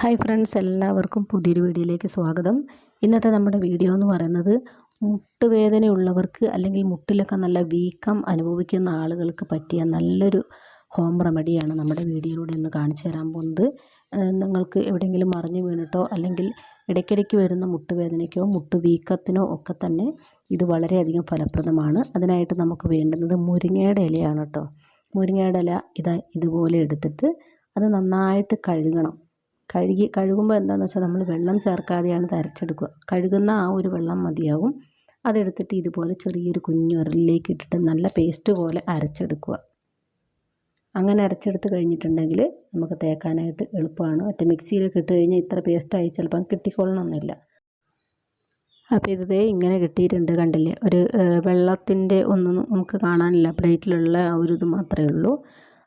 Hi friends എല്ലാവർക്കും പുതിയൊരു വീഡിയോയിലേക്ക് സ്വാഗതം. ഇന്നത്തെ നമ്മുടെ വീഡിയോ എന്ന് പറയുന്നത് മുട്ടുവേദനയുള്ളവർക്ക് അല്ലെങ്കിൽ മുട്ടിലൊക്കെ നല്ല വീക്കം അനുഭവിക്കുന്ന ആളുകൾക്ക് പറ്റിയ നല്ലൊരു ഹോം റെമഡിയാണ് നമ്മുടെ വീഡിയോയിലൂടെ ഇന്ന് കാണിച്ചു തരാൻ പോകുന്നത്. നിങ്ങൾക്ക് എവിടെയെങ്കിലും മറിഞ്ഞു വീണിട്ടോ അല്ലെങ്കിൽ ഇടയ്ക്കിടയ്ക്ക് വരുന്ന മുട്ടുവേദനയ്ക്കോ മുട്ടുവീക്കത്തിനോ ഒക്കെ തന്നെ ഇത് വളരെയധികം ഫലപ്രദമാണ്. അതിനായിട്ട് നമുക്ക് വേണ്ടുന്നത് മുരിങ്ങയുടെ ഇലയാണ് കേട്ടോ. മുരിങ്ങയുടെ ഇല ഇതാ ഇതുപോലെ എടുത്തിട്ട് അത് നന്നായിട്ട് കഴുകണം. കഴുകി കഴുകുമ്പോൾ എന്താണെന്ന് വെച്ചാൽ നമ്മൾ വെള്ളം ചേർക്കാതെയാണ് തരച്ചെടുക്കുക. കഴുകുന്ന ആ ഒരു വെള്ളം മതിയാവും. അതെടുത്തിട്ട് ഇതുപോലെ ചെറിയൊരു കുഞ്ഞുരലിലേക്ക് ഇട്ടിട്ട് നല്ല പേസ്റ്റ് പോലെ അരച്ചെടുക്കുക. അങ്ങനെ അരച്ചെടുത്ത് കഴിഞ്ഞിട്ടുണ്ടെങ്കിൽ നമുക്ക് തേക്കാനായിട്ട് എളുപ്പമാണ്. മറ്റേ മിക്സിയിലൊക്കെ ഇട്ട് കഴിഞ്ഞാൽ ഇത്ര പേസ്റ്റായി ചിലപ്പം കിട്ടിക്കൊള്ളണമെന്നില്ല അപ്പോൾ ഇത് ഇങ്ങനെ കിട്ടിയിട്ടുണ്ട് കണ്ടില്ലേ? ഒരു വെള്ളത്തിന്റെ ഒന്നും നമുക്ക് കാണാനില്ല. പ്ലേറ്റിലുള്ള ആ ഒരു ഇത് മാത്രമേ ഉള്ളൂ.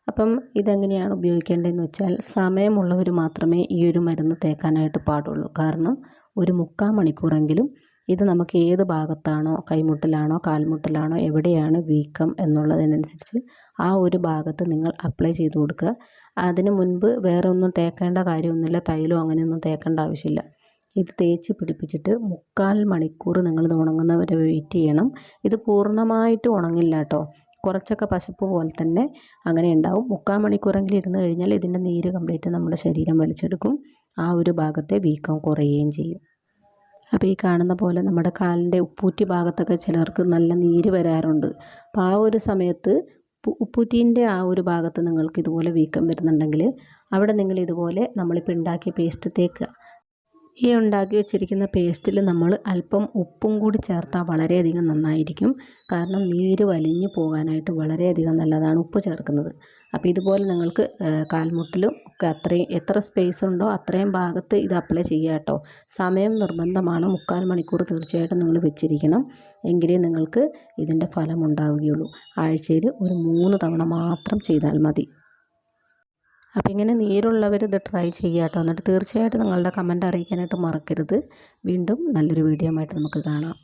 അപ്പം ഇതെങ്ങനെയാണ് ഉപയോഗിക്കേണ്ടതെന്ന് വെച്ചാൽ സമയമുള്ളവർ മാത്രമേ ഈ ഒരു മരുന്ന് തേക്കാനായിട്ട് പാടുള്ളൂ. കാരണം ഒരു മുക്കാൽ മണിക്കൂറെങ്കിലും ഇത് നമുക്ക് ഏത് ഭാഗത്താണോ കൈമുട്ടിലാണോ കാൽമുട്ടിലാണോ എവിടെയാണ് വീക്കം എന്നുള്ളതിനനുസരിച്ച് ആ ഒരു ഭാഗത്ത് നിങ്ങൾ അപ്ലൈ ചെയ്ത് കൊടുക്കുക. അതിന് മുൻപ് വേറെ ഒന്നും തേക്കേണ്ട കാര്യമൊന്നുമില്ല തൈലോ അങ്ങനെയൊന്നും തേക്കേണ്ട ആവശ്യമില്ല. ഇത് തേച്ച് പിടിപ്പിച്ചിട്ട് മുക്കാൽ മണിക്കൂർ നിങ്ങൾ ഉണങ്ങുന്നവരെ വെയിറ്റ് ചെയ്യണം. ഇത് പൂർണമായിട്ട് ഉണങ്ങില്ല കേട്ടോ. കുറച്ചൊക്കെ പശപ്പ് പോലെ തന്നെ അങ്ങനെ ഉണ്ടാവും. മുക്കാൽ മണിക്കൂറെങ്കിലും ഇരുന്ന് കഴിഞ്ഞാൽ ഇതിന്റെ നീര് കംപ്ലീറ്റ് നമ്മുടെ ശരീരം വലിച്ചെടുക്കും. ആ ഒരു ഭാഗത്തെ വീക്കം കുറയുകയും ചെയ്യും. അപ്പോൾ ഈ കാണുന്ന പോലെ നമ്മുടെ കാലിന്റെ ഉപ്പൂറ്റി ഭാഗത്തൊക്കെ ചിലർക്ക് നല്ല നീര് വരാറുണ്ട്. അപ്പോൾ ആ ഒരു സമയത്ത് ഉപ്പൂറ്റീന്റെ ആ ഒരു ഭാഗത്ത് നിങ്ങൾക്ക് ഇതുപോലെ വീക്കം വരുന്നുണ്ടെങ്കിൽ അവിടെ നിങ്ങൾ ഇതുപോലെ നമ്മളിപ്പോൾ ഉണ്ടാക്കിയ പേസ്റ്റ് തേക്കുക ഈ ഉണ്ടാക്കി വെച്ചിരിക്കുന്ന പേസ്റ്റിൽ നമ്മൾ അല്പം ഉപ്പും കൂടി ചേർത്താൽ വളരെയധികം നന്നായിരിക്കും. കാരണം നീര് വലിഞ്ഞു പോകാനായിട്ട് വളരെയധികം നല്ലതാണ് ഉപ്പ് ചേർക്കുന്നത്. അപ്പോൾ ഇതുപോലെ നിങ്ങൾക്ക് കാൽമുട്ടിലും ഒക്കെ അത്രയും എത്ര സ്പേസ് ഉണ്ടോ അത്രയും ഭാഗത്ത് ഇത് അപ്ലൈ ചെയ്യുക കേട്ടോ. സമയം നിർബന്ധമാണ്. മുക്കാൽ മണിക്കൂർ തീർച്ചയായിട്ടും നിങ്ങൾ വെച്ചിരിക്കണം. എങ്കിലേ നിങ്ങൾക്ക് ഇതിന്റെ ഫലം ഉണ്ടാവുകയുള്ളൂ. ആഴ്ചയിൽ ഒരു മൂന്ന് തവണ മാത്രം ചെയ്താൽ മതി. അപ്പോൾ ഇങ്ങനെ നീരുള്ളവർ ഇത് ട്രൈ ചെയ്യുക കേട്ടോ. എന്നിട്ട് തീർച്ചയായിട്ടും നിങ്ങളുടെ കമന്റ് അറിയിക്കാനായിട്ട് മറക്കരുത്. വീണ്ടും നല്ലൊരു വീഡിയോ ആയിട്ട് നമുക്ക് കാണാം.